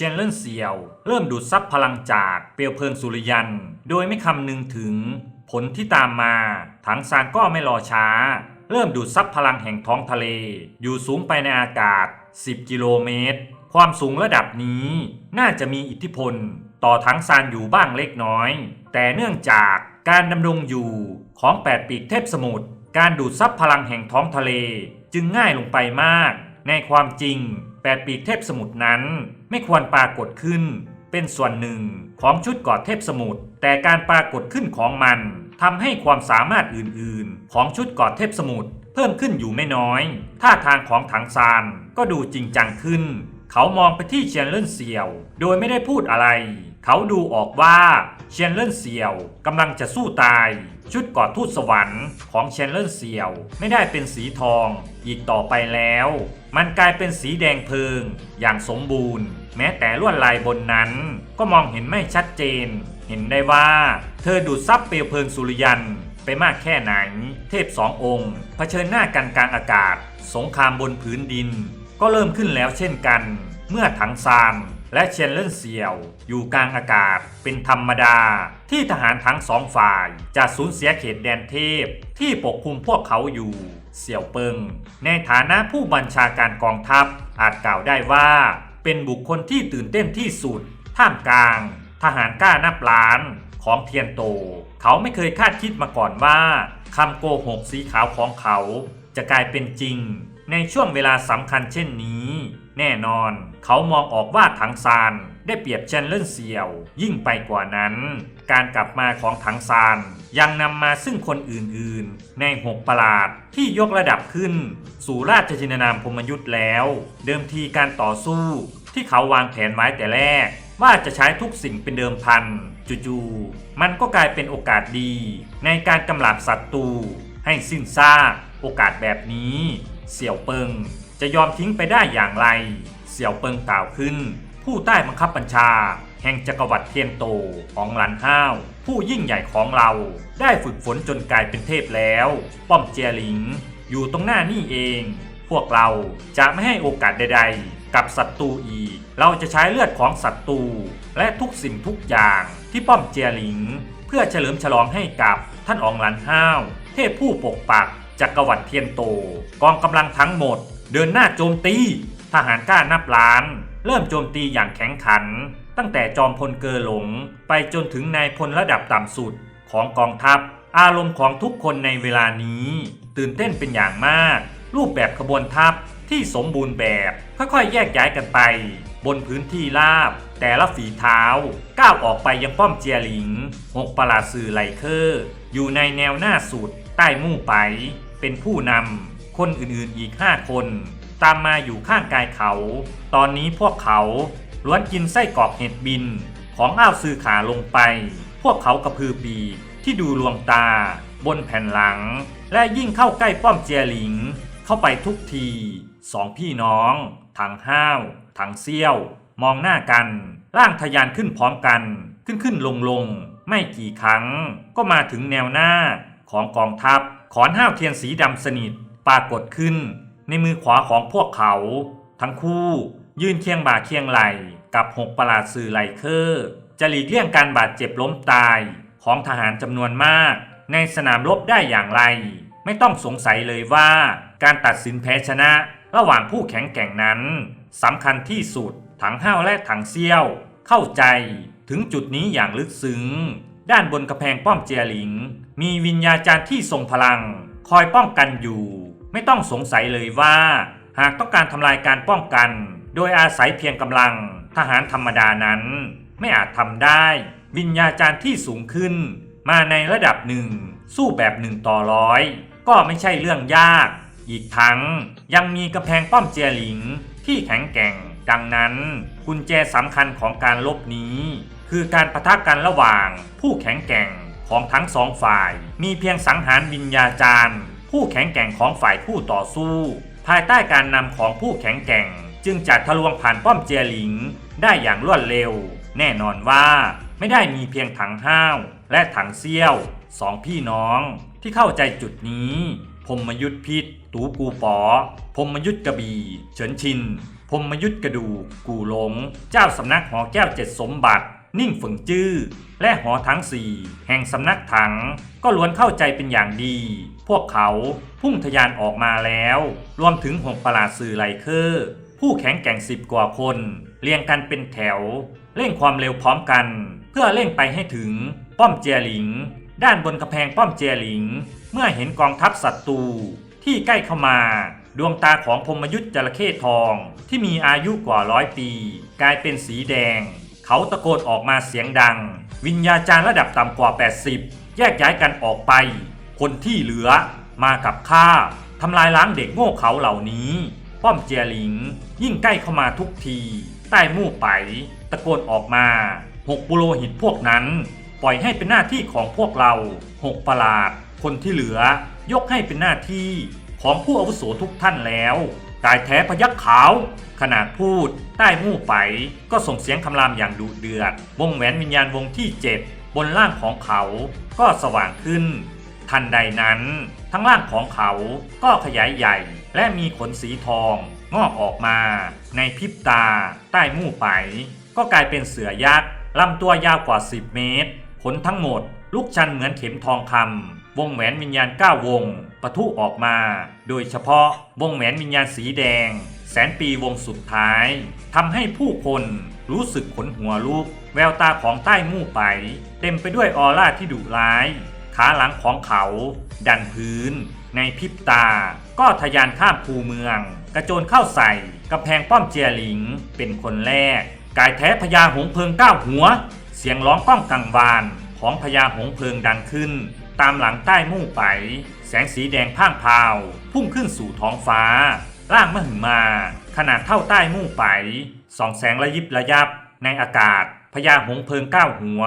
เชนเลนเซียว เริ่มดูดซับพลังจากเปลวเพลิงสุริยัน โดยไม่คำนึงถึง ผลที่ตามมา ถังซานก็ไม่รอช้า เริ่มดูดซับพลังแห่งท้องทะเล อยู่สูงไปในอากาศ 10 กิโลเมตร ความสูงระดับนี้ น่าจะมีอิทธิพล ต่อถังซานอยู่บ้างเล็กน้อย แต่เนื่องจากการดำรงอยู่ของแปดปีกเทพสมุทรการดูดซับพลังแห่งท้องทะเล จึงง่ายลงไปมาก ในความจริงแปดปีกเทพสมุทรนั้น ไม่ควรปรากฏขึ้น เป็นส่วนหนึ่งของชุดกอดเทพสมุทรแต่การปรากฏขึ้นของมันทำให้ความสามารถอื่นๆ ของชุดกอดเทพสมุทรเพิ่มขึ้นอยู่ไม่น้อยท่าทางของถังซานก็ดูจริงจังขึ้น เขามองไปที่เชียนเล่นเซียว โดยไม่ได้พูดอะไร เขาดูออกว่าเชียนเล่นเซียวกำลังจะสู้ตาย ชุดกอดทูตสวรรค์ของเชนเล่นเซียว ไม่ได้เป็นสีทองอีกต่อไปแล้ว มันกลายเป็นสีแดงเพลิง อย่างสมบูรณ์ แม้แต่ลวดลายบนนั้น ก็มองเห็นไม่ชัดเจน เห็นได้ว่า เธอดูดซับเปลวเพลิงสุริยันไปมากแค่ไหน เทพสององค์เผชิญหน้ากันกลางอากาศ สงครามบนผืนดิน ก็เริ่มขึ้นแล้วเช่นกัน เมื่อถังซาน และเชนเลนเซียวอยู่กลางอากาศเป็นธรรมดา ที่ทหารทั้งสองฝ่ายจะสูญเสียเขตแดนเทพ ที่ปกคลุมพวกเขาอยู่ เสี่ยวเปิง ในฐานะผู้บัญชาการกองทัพอาจกล่าวได้ว่า เป็นบุคคลที่ตื่นเต้นที่สุด ท่ามกลาง ทหารกล้านับล้านของเทียนโต เขาไม่เคยคาดคิดมาก่อนว่าคำโกหกสีขาวของเขา จะกลายเป็นจริง ในช่วงเวลาสำคัญเช่นนี้ แน่นอนเขามองออกว่าถังซานได้เปรียบเชนเลนเซียว ยิ่งไปกว่านั้น การกลับมาของถังซานยังนำมาซึ่งคนอื่นๆ ในหกประหลาดที่ยกระดับขึ้น สู่ราชจินนามพมยุทธ์แล้ว เดิมทีการต่อสู้ที่เขาวางแผนไว้แต่แรก ว่าจะใช้ทุกสิ่งเป็นเดิมพันจู่ๆมันก็กลายเป็นโอกาสดี ในการกำลับศัตรูให้สิ้นซากโอกาสแบบนี้ เสี่ยวเปิงจะยอมทิ้งไปได้อย่างไร เสี่ยวเปิงกล่าวขึ้น ผู้ใต้บังคับบัญชา แห่งจักรวรรดิเทียนโตของหลันห้าว ผู้ยิ่งใหญ่ของเราได้ฝึกฝนจนกลายเป็นเทพแล้ว ป้อมเจียหลิง อยู่ตรงหน้านี่เอง พวกเราจะไม่ให้โอกาสใด ๆ กับศัตรูอีก เราจะใช้เลือดของศัตรูและทุกสิ่งทุกอย่างที่ป้อมเจียหลิง เพื่อเฉลิมฉลองให้กับท่านอองหลันห้าว เทพผู้ปกปักจักรวรรดิเทียนโต กองกำลังทั้งหมด เดินหน้าโจมตี ทหารกล้านับล้าน เริ่มโจมตีอย่างแข็งขัน ตั้งแต่จอมพลเกอหลง ไปจนถึงนายพลระดับต่ำสุดของกองทัพ อารมณ์ของทุกคนในเวลานี้ ตื่นเต้นเป็นอย่างมาก รูปแบบขบวนทัพที่สมบูรณ์แบบ ค่อยๆ แยกย้ายกันไป บนพื้นที่ราบ แต่ละฝีเท้า ก้าวออกไปยังป้อมเจียหลิงหกประหลาสื่อไลเคอร์ อยู่ในแนวหน้าสุด ใต้มู่ไป เป็นผู้นำคนอื่นๆอีก 5 คน ตามมาอยู่ข้างกายเขา ตอนนี้พวกเขาล้วนกินไส้กรอกเห็ดบินของอ้าวซือขาลงไป พวกเขากระพือปีกที่ดูลวงตา บนแผ่นหลัง และยิ่งเข้าใกล้ป้อมเจียหลิง เข้าไปทุกทีสองพี่น้องถังห้าวถังเซี่ยว มองหน้ากัน ร่างทะยานขึ้นพร้อมกัน ขึ้นขึ้นลงลงไม่กี่ครั้ง ก็มาถึงแนวหน้าของกองทัพ ขอนห้าวเทียนสีดำสนิทปรากฏขึ้น ในมือขวาของพวกเขา ทั้งคู่ยืนเคียงบ่าเคียงไหลกับหกประหลาดสื่อไลเคอร์จะหลีกเลี่ยงการบาดเจ็บล้มตายของทหารจำนวนมาก ในสนามรบได้อย่างไร ไม่ต้องสงสัยเลยว่า การตัดสินแพ้ชนะ ระหว่างผู้แข็งแกร่งนั้นสำคัญที่สุดถังห้าวและถังเซี่ยว เข้าใจถึงจุดนี้อย่างลึกซึ้ง ด้านบนกระแพงป้อมเจียหลิง มีวิญญาจารย์ที่ทรงพลัง คอยป้องกันอยู่ ไม่ต้องสงสัยเลยว่า หากต้องการทำลายการป้องกัน โดยอาศัยเพียงกำลังทหารธรรมดานั้น ไม่อาจทำได้ วิญญาจารย์ที่สูงขึ้น มาในระดับหนึ่ง สู้แบบหนึ่งต่อร้อยก็ไม่ใช่เรื่องยาก อีกทั้งยังมีกำแพงป้อมเจียหลิงที่แข็งแกร่ง ดังนั้นกุญแจสำคัญของการลบนี้ คือการปะทะกันระหว่างผู้แข็งแกร่งของทั้งสองฝ่าย มีเพียงสังหารวิญญาจารย์ ผู้แข็งแกร่งของฝ่ายผู้ต่อสู้ ภายใต้การนำของผู้แข็งแกร่ง จึงจะทะลวงผ่านป้อมเจียหลิง ได้อย่างรวดเร็ว แน่นอนว่าไม่ได้มีเพียงถังห้าว และถังเซี่ยวสองพี่น้อง ที่เข้าใจจุดนี้พพรหมยุทธพิษ ตูกูปอพรหมยุทธกระบี่เฉินชินพรหมยุทธกระดูกกูหลง เจ้าสำนักหอแก้วเจ็ดสมบัติ นิ่งฝึงจื้อ และหอทั้งสี่แห่งสำนักถังก็ล้วนเข้าใจเป็นอย่างดี พวกเขาพุ่งทะยานออกมาแล้ว รวมถึงหกประหลาดสื่อไลเคอร์ ผู้แข็งแกร่งสิบกว่าคน เรียงกันเป็นแถว เร่งความเร็วพร้อมกัน เพื่อเร่งไปให้ถึงป้อมเจียหลิง ด้านบนกำแพงป้อมเจียหลิง เมื่อเห็นกองทัพศัตรูที่ใกล้เข้ามา ดวงตาของพมยุทธ์จระเข้ทองที่มีอายุกว่าร้อยปี กลายเป็นสีแดง เขาตะโกนออกมาเสียงดัง วิญญาจารย์ระดับต่ำกว่า 80 แยกย้ายกันออกไป คนที่เหลือมากับข้าทำลายล้างเด็กโง่เขาเหล่านี้ ป้อมเจียหลิง ยิ่งใกล้เข้ามาทุกที ใต้มู่ไป ตะโกนออกมาหกปุโรหิตพวกนั้น ปล่อยให้เป็นหน้าที่ของพวกเราหกประหลาด คนที่เหลือยกให้เป็นหน้าที่ของผู้อาวุโสทุกท่านแล้วกายแท้พยักขาว ขนาดพูด ใต้มู่ไป ก็ส่งเสียงคำรามอย่างดุเดือด วงแหวนวิญญาณวงที่ 7 บนล่างของเขาก็สว่างขึ้น ทันใดนั้น ทั้งล่างของเขาก็ขยายใหญ่ และมีขนสีทอง งอกออกมา ในพริบตา ใต้มู่ไป ก็กลายเป็นเสือยักษ์ลำตัวยาวกว่า 10 เมตร ขนทั้งหมด ลูกชันเหมือนเข็มทองคำวงแหวนวิญญาณ 9 วงปะทุออกมา โดยเฉพาะวงแหวนวิญญาณสีแดง แสนปีวงสุดท้ายทำให้ผู้คนรู้สึกขนหัวลุก แววตาของใต้มู่ไป เต็มไปด้วยออร่าที่ดุร้าย ขาหลังของเขา ดันพื้น ในพริบตา ก็ทะยานข้ามคูเมือง กระโจนเข้าใส่กำแพงป้อมเจียหลิง เป็นคนแรก กายแท้พญาหงเพิงก้าวหัว เสียงร้องก้องกังวานของพญาหงเพิงดังขึ้น ตามหลังใต้มู่ไป แสงสีแดงพ่างพาว พุ่งขึ้นสู่ท้องฟ้า ร่างมหึมา ขนาดเท่าใต้มู่ไปสองแสงระยิบระยับ ในอากาศพญาหงเพิงก้าวหัว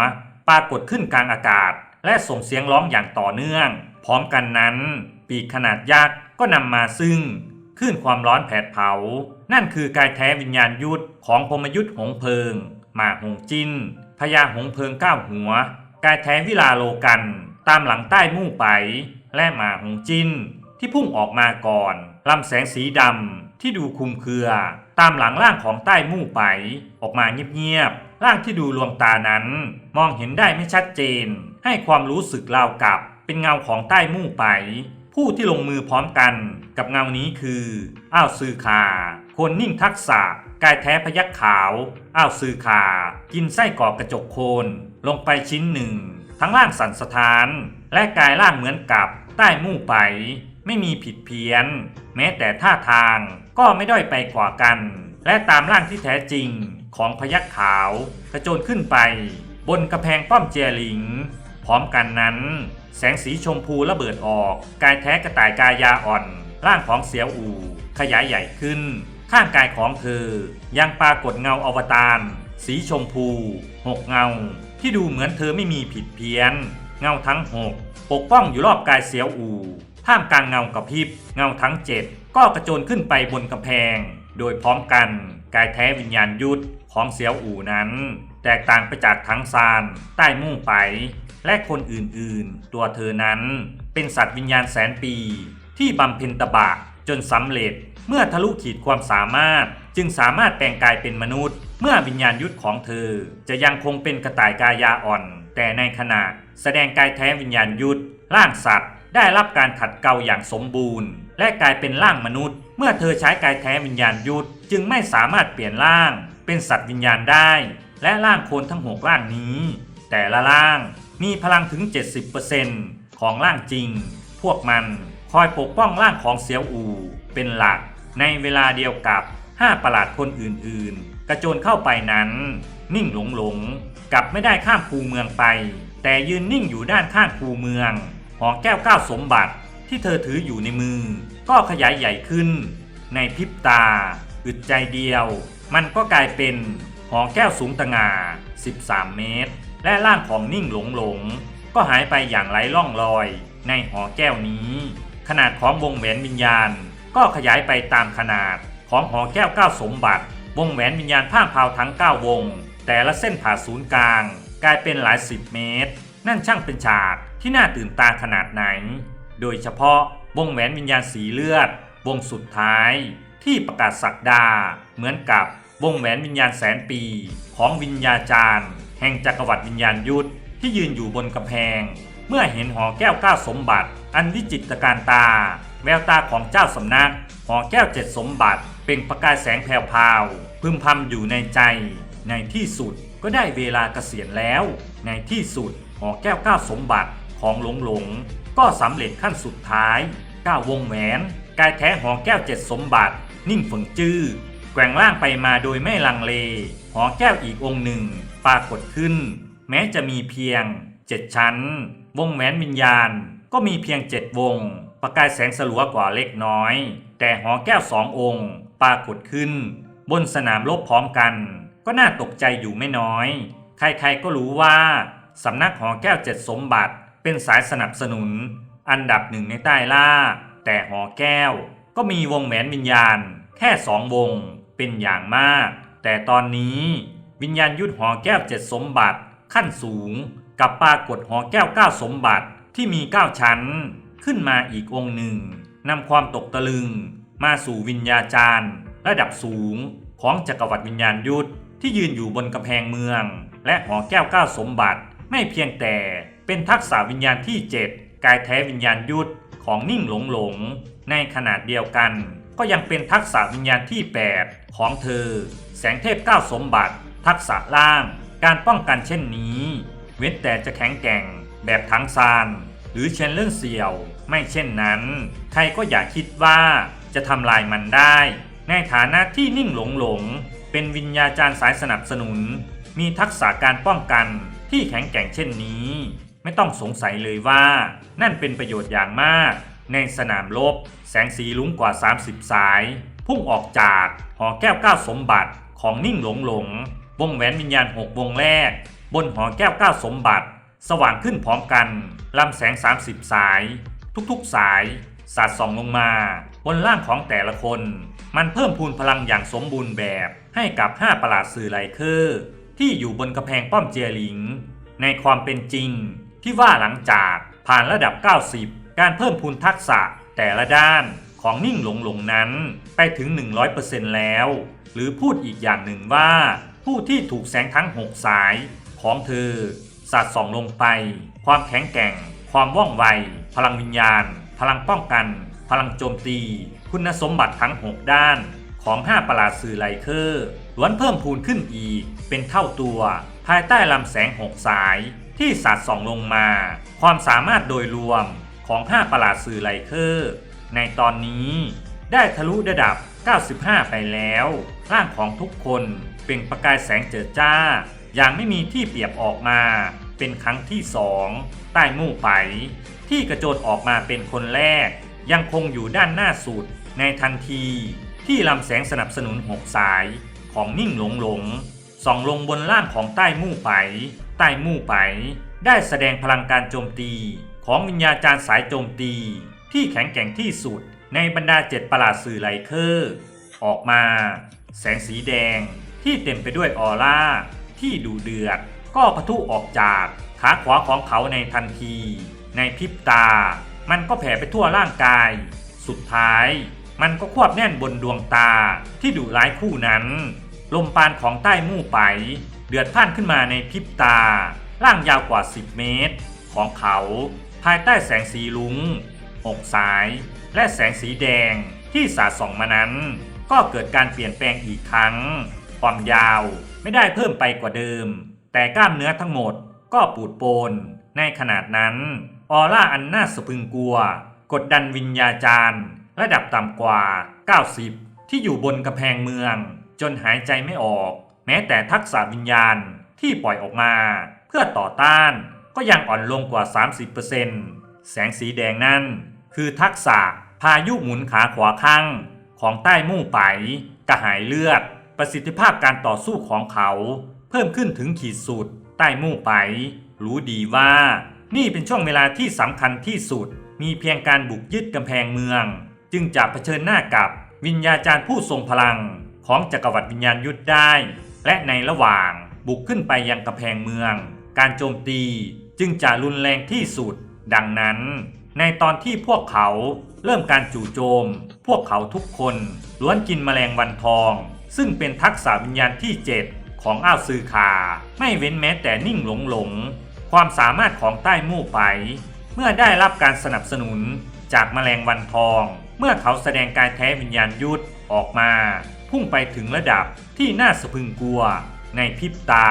ปรากฏขึ้นกลางอากาศ และส่งเสียงร้องอย่างต่อเนื่อง พร้อมกันนั้น ปีกขนาดยักษ์ก็นำมาซึ่งคลื่นความร้อนแผดเผา นั่นคือกายแท้วิญญาณยุทธของพมยุทธหงเพิง หมาหงจินพญาหงเพิงเก้าหัว กายแท้วิลาโลกัน ตามหลังใต้มู่ไป และหมาหงจินที่พุ่งออกมาก่อนลำแสงสีดำที่ดูคุมเครือ ตามหลังร่างของใต้มู่ไป ออกมาเงียบๆร่างที่ดูลวงตานั้น มองเห็นได้ไม่ชัดเจน ให้ความรู้สึกราวกับเป็นเงาของใต้มู่ไป ผู้ที่ลงมือพร้อมกันกับเงานี้คืออ้าวซือคา คนนิ่งทักษะกายแท้พยักขาวอ้าวซือคา กินไส้กรอกกระจกโคน ลงไปชิ้นหนึ่ง ทั้งร่างสันสถาน และกายร่างเหมือนกับใต้มู่ไป ไม่มีผิดเพี้ยน แม้แต่ท่าทางก็ไม่ด้อยไปกว่ากัน และตามร่างที่แท้จริงของพยักขาว กระโจนขึ้นไป บนกระแพงป้อมเจียหลิง พร้อมกันนั้น แสงสีชมพูระเบิดออก กายแท้กระต่ายกายาอ่อน ร่างของเสียวอูขยายใหญ่ขึ้น ข้างกายของเธอ ยังปรากฏเงาอวตารสีชมพูหกเงา ที่ดูเหมือนเธอไม่มีผิดเพี้ยน เงาทั้งหกปกป้องอยู่รอบกายเสียวอูท่ามกลางเงากระพริบ เงาทั้งเจ็ดก็กระโจนขึ้นไปบนกำแพง โดยพร้อมกันกายแท้วิญญาณยุทธของเสียวอูนั้น แตกต่างไปจากทั้งซานใต้มุ่งไป และคนอื่นๆ ตัวเธอนั้นเป็นสัตว์วิญญาณแสนปี ที่บำเพ็ญตบะจนสำเร็จ เมื่อทะลุขีดความสามารถ จึงสามารถแปลงกายเป็นมนุษย์ เมื่อวิญญาณยุทธของเธอ จะยังคงเป็นกระต่ายกายาอ่อน แต่ในขณะแสดงกายแท้วิญญาณยุทธร่างสัตว์ได้รับการขัดเกลาอย่างสมบูรณ์ และกลายเป็นร่างมนุษย์ เมื่อเธอใช้กายแท้วิญญาณยุทธจึงไม่สามารถเปลี่ยนร่าง เป็นสัตว์วิญญาณได้ และร่างคนทั้งหกร่างนี้ แต่ละร่าง มีพลังถึง 70%ของร่างจริง พวกมันคอยปกป้องร่างของเสียวอูเป็นหลัก ในเวลาเดียวกับ 5 ประหลาดคนอื่นๆ กระโจนเข้าไปนั้น นิ่งหลงหลงๆกลับไม่ได้ข้ามคูเมืองไป แต่ยืนนิ่งอยู่ด้านข้างคูเมือง หอแก้วก้าวสมบัติที่เธอถืออยู่ในมือ ก็ขยายใหญ่ขึ้น ในพริบตา อึดใจเดียว มันก็กลายเป็นหอแก้วสูงตะงา 13 เมตร และร่างของนิ่งหลงหลง ก็หายไปอย่างไร้ร่องรอย ในหอแก้วนี้ ขนาดของวงแหวนวิญญาณ ก็ขยายไปตามขนาดของหอแก้วเก้าสมบัติ วงแหวนวิญญาณพ่าพาวทั้ง 9 วง แต่ละเส้นผ่าศูนย์กลาง กลายเป็นหลายสิบเมตร นั่นช่างเป็นฉากที่น่าตื่นตาขนาดไหน โดยเฉพาะวงแหวนวิญญาณสีเลือด วงสุดท้าย ที่ประกาศสักดา เหมือนกับวงแหวนวิญญาณแสนปีของวิญญาจารย์ แห่งจักรวรรดิวิญญาณยุทธที่ยืนอยู่บนกำแพง เมื่อเห็นหอแก้วก้าสมบัติ อันวิจิตรการตา แววตาของเจ้าสำนัก หอแก้วเจ็ดสมบัติเปล่งประกายแสงแผ่วๆพึมพำอยู่ในใจ ในที่สุดก็ได้เวลาเกษียณแล้ว ในที่สุดหอแก้วก้าสมบัติของหลงหลง ก็สำเร็จขั้นสุดท้ายก้าวงแหวนกายแท้หอแก้วเจ็ดสมบัติ นิ่งฝิงจื้อแกว่งล่างไปมาโดยไม่ลังเล หอแก้วอีกองค์หนึ่ง ปรากฏขึ้น แม้จะมีเพียงเจ็ดชั้น วงแหวนวิญญาณ ก็มีเพียงเจ็ดวง ประกายแสงสลัวกว่าเล็กน้อย แต่หอแก้วสององค์ ปรากฏขึ้น บนสนามรบพร้อมกัน ก็น่าตกใจอยู่ไม่น้อย ใครๆก็รู้ว่าสำนักหอแก้วเจ็ดสมบัติ เป็นสายสนับสนุน อันดับหนึ่งในใต้ล่า แต่หอแก้ว ก็มีวงแหวนวิญญาณ แค่สองวงเป็นอย่างมาก แต่ตอนนี้ วิญญาณยุทธหอแก้วเจ็ดสมบัติ ขั้นสูง กับปรากฏหอแก้วเก้าสมบัติที่มีเก้าชั้น ขึ้นมาอีกองค์หนึ่งนำความตกตะลึง มาสู่วิญญาจารย์ระดับสูงของจักรวรรดิวิญญาณยุทธที่ยืนอยู่บนกำแพงเมือง และหอแก้วเก้าสมบัติ ไม่เพียงแต่เป็นทักษะวิญญาณที่ 7 กายแท้วิญญาณยุทธของนิ่งหลงหลง ในขนาดเดียวกัน ก็ยังเป็นทักษะวิญญาณที่ 8 ของเธอ แสงเทพเก้าสมบัติ ทักษะล่าง การป้องกันเช่นนี้ เว้นแต่จะแข็งแกร่งแบบทั้งซาน หรือเชนเรื่องเสี่ยว ไม่เช่นนั้น ใครก็อย่าคิดว่าจะทำลายมันได้ ในฐานะที่นิ่งหลงหลง เป็นวิญญาจารย์สายสนับสนุน มีทักษะการป้องกันที่แข็งแกร่งเช่นนี้ ไม่ต้องสงสัยเลยว่า นั่นเป็นประโยชน์อย่างมาก ในสนามรบแสงสีลุ้งกว่า 30 สาย พุ่งออกจากหอแก้วก้าสมบัติของนิ่งหลงหลง วงแหวนวิญญาณหกวงแรก บนหอแก้วเก้าสมบัติ สว่างขึ้นพร้อมกันลำแสง 30 สาย ทุกๆสายสาดส่องลงมาบนร่างของแต่ละคน มันเพิ่มพูนพลังอย่างสมบูรณ์แบบให้กับ5ประหลาดสื่อไลเคอร์ที่อยู่บนกระแพงป้อมเจียหลิง ในความเป็นจริง ที่ว่าหลังจากผ่านระดับ 90 การเพิ่มพูนทักษะแต่ละด้านของนิ่งหลงหลงนั้นไปถึง 100%แล้ว หรือพูดอีกอย่างหนึ่งว่า ผู้ที่ถูกแสงทั้ง6สายของเธอสาดส่องลงไป ความแข็งแกร่ง ความว่องไว พลังวิญญาณ พลังป้องกัน พลังโจมตี คุณสมบัติทั้ง 6 ด้าน ของ 5 ประหลาดสื่อไลเคอร์ล้วนเพิ่มพูนขึ้นอีก เป็นเท่าตัว ภายใต้ลำแสง6สายที่สาดส่องลงมา ความสามารถโดยรวมของ 5 ประหลาดสื่อไลเคอร์ในตอนนี้ ได้ทะลุระดับ 95 ไปแล้ว ร่างของทุกคนเป็นประกายแสงเจิดจ้า อย่างไม่มีที่เปรียบออกมา เป็นครั้งที่สองใต้มู่ไป ที่กระโจนออกมาเป็นคนแรก ยังคงอยู่ด้านหน้าสุดในทันที ที่ลำแสงสนับสนุนหกสายของนิ่งหลงหลงส่องลงบนล่างของใต้มู่ไป ใต้มู่ไป ได้แสดงพลังการโจมตีของวิญญาจารย์สายโจมตีที่แข็งแกร่งที่สุด ในบรรดาเจ็ดประหลาดสื่อไลเคอร์ออกมา แสงสีแดงที่เต็มไปด้วยออร่า ที่ดูเดือด ก็พะทุออกจากขาขวาของเขาในทันที ในพริบตา มันก็แผ่ไปทั่วร่างกาย สุดท้าย มันก็ควบแน่นบนดวงตาที่ดุร้ายคู่นั้น ลมปานของใต้มู่ไป เดือดพ่านขึ้นมาในพริบตา ร่างยาวกว่า 10 เมตร ของเขา ภายใต้แสงสีลุงอกสาย และแสงสีแดงที่สาดส่องมานั้น ก็เกิดการเปลี่ยนแปลงอีกครั้ง ความยาวไม่ได้เพิ่มไปกว่าเดิม แต่กล้ามเนื้อทั้งหมดก็ปูดโปน ในขนาดนั้น ออร่าอันน่าสะพึงกลัว กดดันวิญญาจารย์ ระดับต่ำกว่า 90 ที่อยู่บนกำแพงเมือง จนหายใจไม่ออก แม้แต่ทักษะวิญญาณที่ปล่อยออกมา เพื่อต่อต้านก็ยังอ่อนลงกว่า 30%แสงสีแดงนั่น คือทักษะพายุหมุนขาขวาข้างของใต้มู่ไป กระหายเลือด ประสิทธิภาพการต่อสู้ของเขา เพิ่มขึ้นถึงขีดสุด ใต้มู่ไป รู้ดีว่า นี่เป็นช่วงเวลาที่สำคัญที่สุด มีเพียงการบุกยึดกำแพงเมือง จึงจะเผชิญหน้ากับวิญญาจารย์ผู้ทรงพลัง ของจักรวรรดิวิญญาณยุทธได้ และในระหว่างบุกขึ้นไปยังกำแพงเมือง การโจมตีจึงจะรุนแรงที่สุด ดังนั้น ในตอนที่พวกเขาเริ่มการจู่โจม พวกเขาทุกคนล้วนกินแมลงวันทอง ซึ่งเป็นทักษะวิญญาณที่ 7 ของอ้าวซือคา ไม่เว้นแม้แต่นิ่งหลงหลง ความสามารถของใต้มู่ไป เมื่อได้รับการสนับสนุนจากแมลงวันทอง เมื่อเขาแสดงกายแท้วิญญาณยุทธออกมา พุ่งไปถึงระดับที่น่าสะพึงกลัว ในพริบตา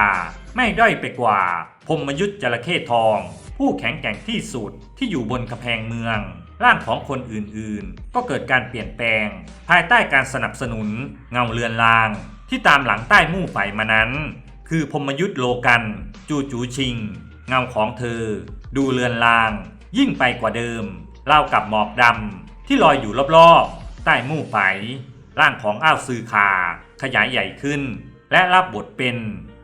ไม่ด้อยไปกว่าพมยุทธจระเข้ทอง ผู้แข็งแกร่งที่สุดที่อยู่บนกำแพงเมือง ร่างของคนอื่นๆ ก็เกิดการเปลี่ยนแปลง ภายใต้การสนับสนุนเงาเรือนลาง ที่ตามหลังใต้มู่ไฟมานั้น คือพมยุทธโลกัน จูจูชิง เงาของเธอ ดูเรือนลาง ยิ่งไปกว่าเดิมรากับหมอกดำที่ลอยอยู่รอบๆ ใต้มู่ไฟร่างของอ้าวซือคา ขยายใหญ่ขึ้น และรับบทเป็น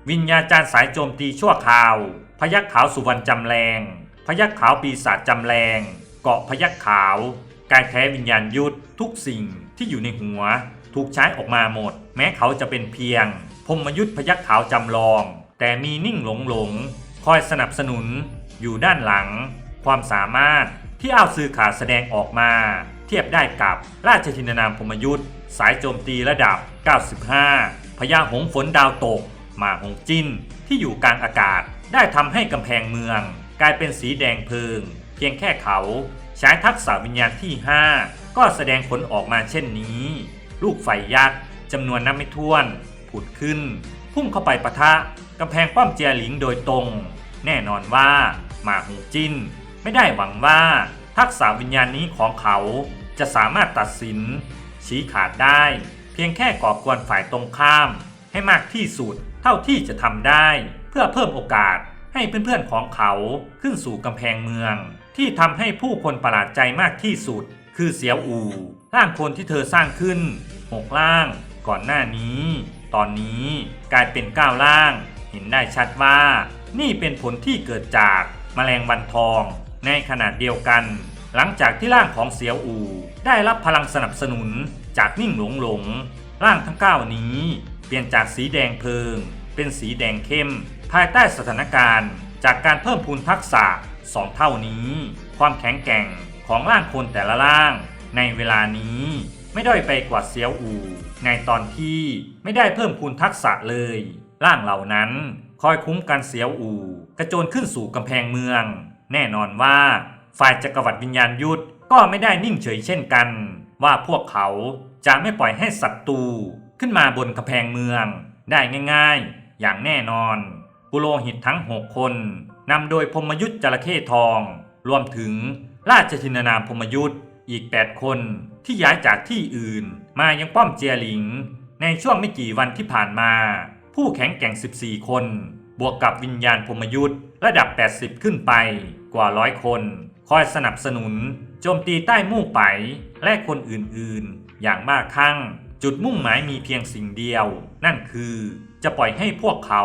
วิญญาจารย์สายโจมตีชั่วคราว พยักขาวสุวรรณจำแรง พยักขาวปีศาจจำแรง เกาะพยักขาว กายแท้วิญญาณยุทธทุกสิ่งที่อยู่ในหัว ถูกใช้ออกมาหมด แม้เขาจะเป็นเพียงพรหมยุทธพยักขาวจำลอง แต่มีนิ่งหลงหลง คอยสนับสนุน อยู่ด้านหลัง ความสามารถที่อ้าวซือขาแสดงออกมา เทียบได้กับราชทินานามพมยุทธสายโจมตีระดับ 95 พญาหงฝนดาวตก มาหงจิ้นที่อยู่กลางอากาศ ได้ทำให้กำแพงเมือง กลายเป็นสีแดงเพลิง เพียงแค่เขาใช้ทักษะวิญญาณที่ 5 ก็แสดงผลออกมาเช่นนี้ ลูกไฟยักษ์จำนวนนับไม่ถ้วนผุดขึ้น พุ่งเข้าไปปะทะกำแพงป้อมเจียหลิงโดยตรง แน่นอนว่าหมาหงจิ้น ไม่ได้หวังว่าทักษะวิญญาณนี้ของเขาจะสามารถตัดสิน ชี้ขาดได้ เพียงแค่ก่อกวนฝ่ายตรงข้าม ให้มากที่สุดเท่าที่จะทำได้ เพื่อเพิ่มโอกาสให้เพื่อนๆของเขาขึ้นสู่กำแพงเมือง ที่ทำให้ผู้คนประหลาดใจมากที่สุด คือเสียวอูร่างคนที่เธอสร้างขึ้นหกร่าง ก่อนหน้านี้ ตอนนี้กลายเป็นเก้าร่าง เห็นได้ชัดว่านี่เป็นผลที่เกิดจากแมลงวันทอง ในขนาดเดียวกัน หลังจากที่ร่างของเสียวอูได้รับพลังสนับสนุนจากนิ่งหลงหลงร่างทั้ง9นี้ เปลี่ยนจากสีแดงเพลิง เป็นสีแดงเข้ม ภายใต้สถานการณ์ จากการเพิ่มพูนทักษะ 2 เท่านี้ ความแข็งแกร่งของร่างคนแต่ละร่าง ในเวลานี้ไม่ด้อยไปกว่าเซียวอูในตอนที่ไม่ได้เพิ่มพูนทักษะเลย ร่างเหล่านั้นคอยคุ้มกันเสียวอูกระโจนขึ้นสู่กำแพงเมือง แน่นอนว่าฝ่ายจักรวรรดิวิญญาณยุทธก็ไม่ได้นิ่งเฉยเช่นกัน ว่าพวกเขาจะไม่ปล่อยให้ศัตรู ขึ้นมาบนกำแพงเมือง ได้ง่ายๆ อย่างแน่นอน ปุโรหิตทั้ง 6 คนนำโดยพมยุทธจระเข้ทอง รวมถึงราชทินนามพมยุทธอีก 8 คนที่ย้ายจากที่อื่น มายังป้อมเจียหลิง ในช่วงไม่กี่วันที่ผ่านมา ผู้แข็งแกร่ง 14 คน บวกกับวิญญาณพมยุทธระดับ 80 ขึ้นไปกว่าร้อยคน คอยสนับสนุน โจมตีใต้มู่ไปและคนอื่นๆ อย่างมากคั่ง จุดมุ่งหมายมีเพียงสิ่งเดียว นั่นคือ จะปล่อยให้พวกเขา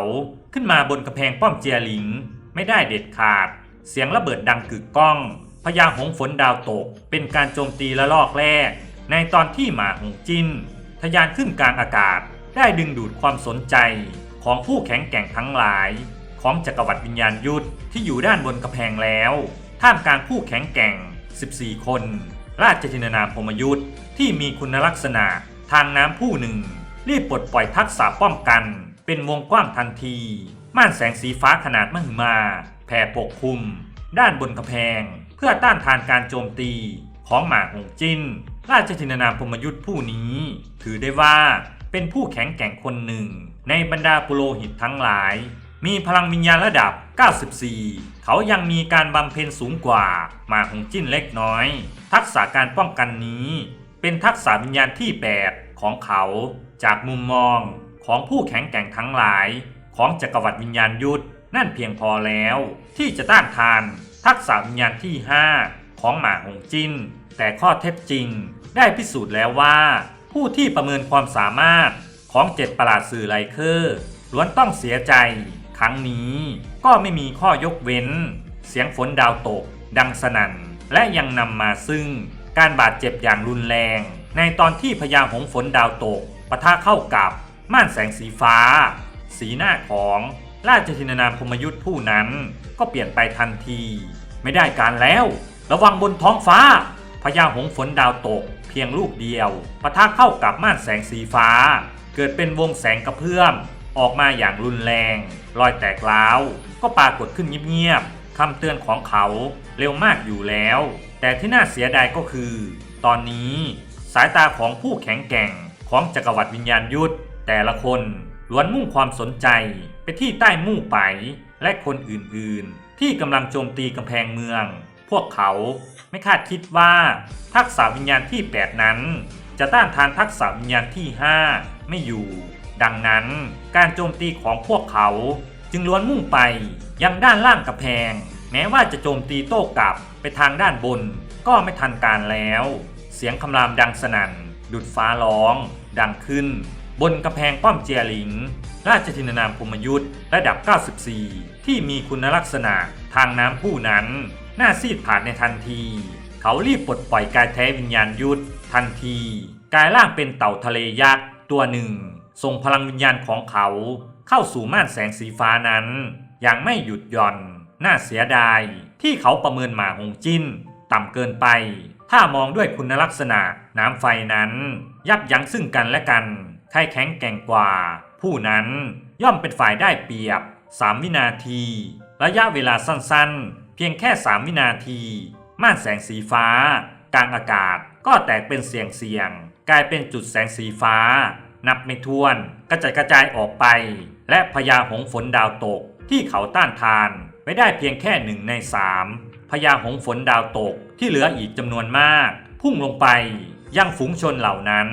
ขึ้นมาบนกระแพงป้อมเจียหลิง ไม่ได้เด็ดขาด เสียงระเบิดดังกึกก้องพญาหงฝนดาวตก เป็นการโจมตีละลอกแรก ในตอนที่หมาหงจินทะยานขึ้นกลางอากาศ ได้ดึงดูดความสนใจของผู้แข็งแกร่งทั้งหลาย ของจักรวรรดิวิญญาณยุทธที่อยู่ด้านบนกระแพงแล้ว ท่ามกลางผู้แข็งแกร่ง 14 คน ราชจินนามพมยุทธที่มีคุณลักษณะ ทางน้ำผู้หนึ่ง รีบปลดปล่อยทักษะป้องกัน เป็นวงกว้างทันที ม่านแสงสีฟ้าขนาดมหึมาแผ่ปกคลุม ด้านบนกำแพง เพื่อต้านทานการโจมตีของหมาหงจิ้นราชจินนามพมยุทธผู้นี้ ถือได้ว่าเป็นผู้แข็งแกร่งคนหนึ่ง ในบรรดาปุโรหิตทั้งหลาย มีพลังวิญญาณระดับ 94 เขายังมีการบำเพ็ญสูงกว่าหมาหงจิ้นเล็กน้อย ทักษะการป้องกันนี้ เป็นทักษะวิญญาณที่ 8 ของเขา จากมุมมองของผู้แข็งแกร่งทั้งหลาย ของจักรวรรดิวิญญาณยุทธนั่นเพียงพอแล้ว ที่จะต้านทานทักษะวิญญาณที่ 5 ของหมาหงจิน แต่ข้อเท็จจริงได้พิสูจน์แล้วว่า ผู้ที่ประเมินความสามารถของเจ็ดประหลาดสื่อไลเคอร์ล้วนต้องเสียใจ ครั้งนี้ก็ไม่มีข้อยกเว้น เสียงฝนดาวตก ดังสนั่นและยังนำมาซึ่ง การบาดเจ็บอย่างรุนแรง ในตอนที่พญาหงฝนดาวตกปะทะเข้ากับม่านแสงสีฟ้า สีหน้าของราชทินานามพมยุทธผู้นั้น ก็เปลี่ยนไปทันที ไม่ได้การแล้ว ระวังบนท้องฟ้าพญาหงฝนดาวตก เพียงลูกเดียวปะทะเข้ากับม่านแสงสีฟ้า เกิดเป็นวงแสงกระเพื่อม ออกมาอย่างรุนแรง รอยแตกร้าว ก็ปรากฏขึ้นเงียบๆคำเตือนของเขาเร็วมากอยู่แล้ว แต่ที่น่าเสียดายก็คือ ตอนนี้สายตาของผู้แข็งแกร่งของจักรวรรดิวิญญาณยุทธแต่ละคนล้วนมุ่งความสนใจไปที่ใต้มู่ไปและคนอื่นๆ ที่กำลังโจมตีกำแพงเมือง พวกเขาไม่คาดคิดว่าทักษะวิญญาณที่ 8 นั้น จะต้านทานทักษะวิญญาณที่ 5 ไม่อยู่ ดังนั้นการโจมตีของพวกเขาจึงล้วนมุ่งไปยังด้านล่างกำแพง แม้ว่าจะโจมตีโต้กลับไปทางด้านบน ก็ไม่ทันการแล้ว เสียงคำรามดังสนั่น ดุดฟ้าร้อง ดังขึ้น บนกำแพงป้อมเจียหลิง ราชธินานามพมยุทธ์ระดับ 94 ที่มีคุณลักษณะทางน้ำผู้นั้น หน้าซีดผาดในทันที เขารีบปลดปล่อยกายแท้วิญญาณยุทธทันที กายร่างเป็นเต่าทะเลยักษ์ตัวหนึ่ง ส่งพลังวิญญาณของเขา เข้าสู่ม่านแสงสีฟ้านั้น อย่างไม่หยุดหย่อน น่าเสียดายที่เขาประเมินหมาหงจิ้น ต่ำเกินไป ถ้ามองด้วยคุณลักษณะน้ำไฟนั้น ยับยั้งซึ่งกันและกันใครแข็งแกร่งกว่า ผู้นั้นย่อมเป็นฝ่ายได้เปรียบ 3 วินาที ระยะเวลาสั้นๆ เพียงแค่ 3 วินาที ม่านแสงสีฟ้า กลางอากาศก็แตกเป็นเสียงเสียง กลายเป็นจุดแสงสีฟ้า นับไม่ถ้วน กระจายกระจายออกไป และพญาหงส์ฝนดาวตกที่เขาต้านทาน ไว้ได้เพียงแค่หนึ่งในสามพญาหงฝนดาวตกที่เหลืออีกจำนวนมาก พุ่งลงไปยังฝูงชนเหล่านั้น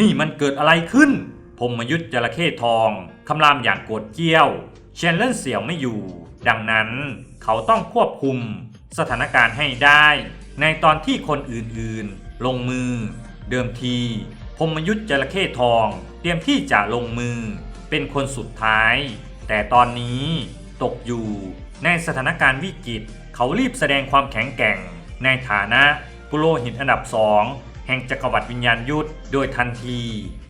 นี่มันเกิดอะไรขึ้นพมยุทธจระเข้ทองคำรามอย่างโกรธเกี้ยวเชนเล่นเสี่ยวไม่อยู่ ดังนั้นเขาต้องควบคุมสถานการณ์ให้ได้ ในตอนที่คนอื่นๆ ลงมือ เดิมทีพมยุทธจระเข้ทองเตรียมที่จะลงมือเป็นคนสุดท้าย แต่ตอนนี้ตกอยู่ ในสถานการณ์วิกฤต เขารีบแสดงความแข็งแกร่ง ในฐานะปุโรหิตอันดับสองแห่งจักรวรรดิวิญญาณยุทธโดยทันที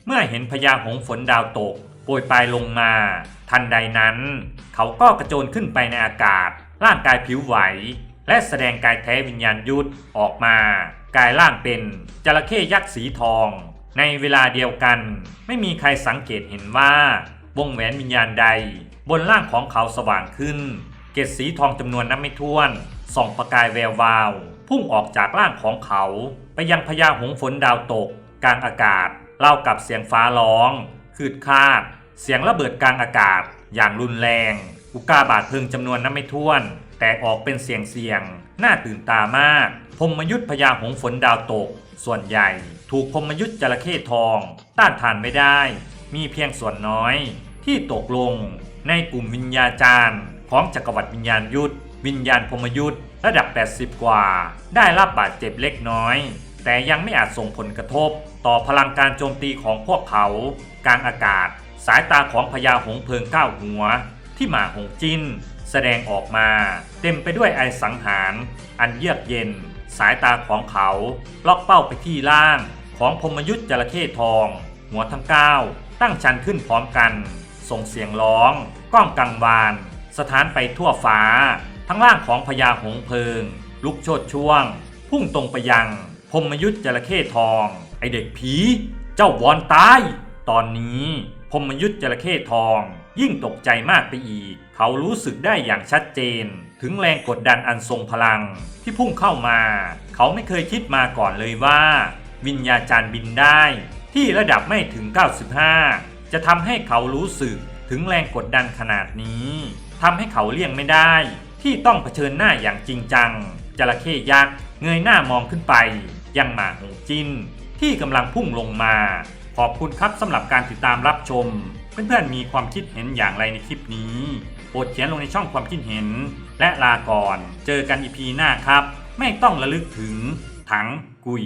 เมื่อเห็นพญาหงฝนดาวตกโปรยปลายลงมา ทันใดนั้น เขาก็กระโจนขึ้นไปในอากาศ ร่างกายผิวไหว และแสดงกายแท้วิญญาณยุทธออกมา กายร่างเป็นจระเข้ยักษ์สีทอง ในเวลาเดียวกัน ไม่มีใครสังเกตเห็นว่าวงแหวนวิญญาณใด บนร่างของเขาสว่างขึ้น เกศสีทองจำนวนนับไม่ถ้วนส่องประกายแวววาว พุ่งออกจากร่างของเขา ไปยังพญาหงฝนดาวตก กลางอากาศเล่ากับเสียงฟ้าร้องคืดคาด เสียงระเบิดกลางอากาศ อย่างรุนแรง อุกาบาตเพิงจำนวนนับไม่ถ้วน แตกออกเป็นเสียงเสียงน่าตื่นตามากพมยุทธพญาหงฝนดาวตก ส่วนใหญ่ ถูกพมยุทธจระเข้ทอง ต้านทานไม่ได้ มีเพียงส่วนน้อย ที่ตกลงในกลุ่มวิญญาจารย์ ของจักรวรรดิวิญญาณยุทธวิญญาณพมยุทธระดับ 80 กว่า ได้รับบาดเจ็บเล็กน้อย แต่ยังไม่อาจส่งผลกระทบ ต่อพลังการโจมตีของพวกเขา กลางอากาศ สายตาของพญาหงเพลิงเก้าหัว ที่หมาหงจิ้น แสดงออกมา เต็มไปด้วยไอสังหาร อันเยือกเย็น สายตาของเขาล็อกเป้าไปที่ล่างของพมยุทธจระเข้ทอง หัวทั้งเก้าตั้งชันขึ้นพร้อมกัน ส่งเสียงร้อง ก้องกังวาน สถานไปทั่วฟ้า ทั้งล่างของพญาหงเพลิง ลุกโชดช่วง พุ่งตรงไปยังพมยุทธจระเข้ทอง ไอเด็กผี เจ้าวอนตาย ตอนนี้พมยุทธจระเข้ทอง ยิ่งตกใจมากไปอีก เขารู้สึกได้อย่างชัดเจน ถึงแรงกดดันอันทรงพลังที่พุ่งเข้ามา เขาไม่เคยคิดมาก่อนเลยว่า วิญญาจารย์บินได้ ที่ระดับไม่ถึง 95 จะทำให้เขารู้สึกถึงแรงกดดันขนาดนี้ ทำให้เขาเลี่ยงไม่ได้ ที่ต้องเผชิญหน้าอย่างจริงจัง จระเข้ยักษ์เงยหน้ามองขึ้นไป ยังหมาหงจิ้นที่กำลังพุ่งลงมา ขอบคุณครับสำหรับการติดตามรับชม เพื่อนๆมีความคิดเห็นอย่างไรในคลิปนี้โปรดเขียนลงในช่องความคิดเห็น และลาก่อน เจอกันอีพีหน้าครับ ไม่ต้องระลึกถึงถังกุย